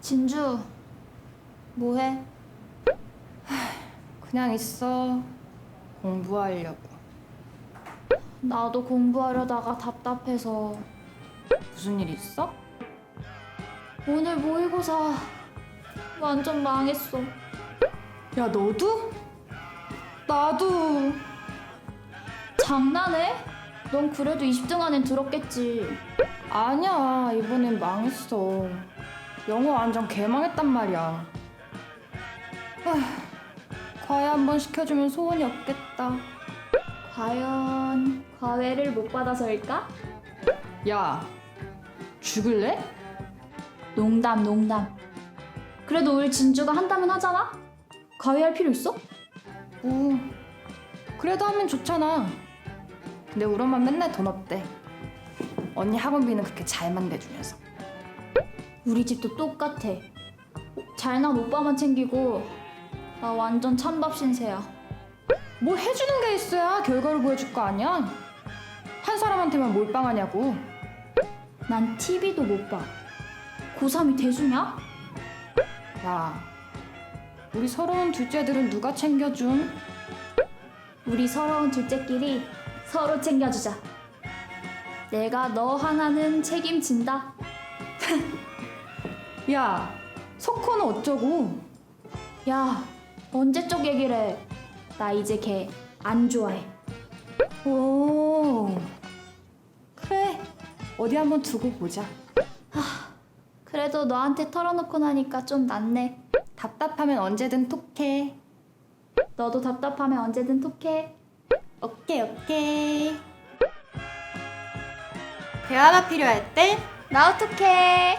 진주, 뭐해? 그냥 있어. 공부하려고. 나도 공부하려다가 답답해서 무슨 일 있어? 오늘 모의고사 완전 망했어. 야, 너도? 나도. 장난해? 넌 그래도 20등 안엔 들었겠지. 아니야, 이번엔 망했어. 영어 완전 개망했단 말이야. 아, 과외 한 번 시켜주면 소원이 없겠다. 과연 과외를 못 받아서일까? 야, 죽을래? 농담, 농담. 그래도 우리 진주가 한다면 하잖아? 과외할 필요 있어? 뭐, 그래도 하면 좋잖아. 근데 우리 엄마 맨날 돈 없대. 언니 학원비는 그렇게 잘만 내주면서. 우리 집도 똑같아. 잘난 오빠만 챙기고 나 완전 찬밥 신세야. 뭐 해주는 게 있어야 결과를 보여줄 거 아니야? 한 사람한테만 몰빵하냐고. 난 TV도 못 봐. 고3이 대수냐? 야, 우리 서러운 둘째들은 누가 챙겨준? 우리 서러운 둘째끼리 서로 챙겨주자. 내가 너 하나는 책임진다. 야, 석호는 어쩌고? 야, 언제적 얘기를 해. 나 이제 걔 안 좋아해. 오, 그래. 어디 한번 두고 보자. 그래도 너한테 털어놓고 나니까 좀 낫네. 답답하면 언제든 톡해. 너도 답답하면 언제든 톡해. 오케이, 오케이. 대화가 필요할 때 나 어떡해.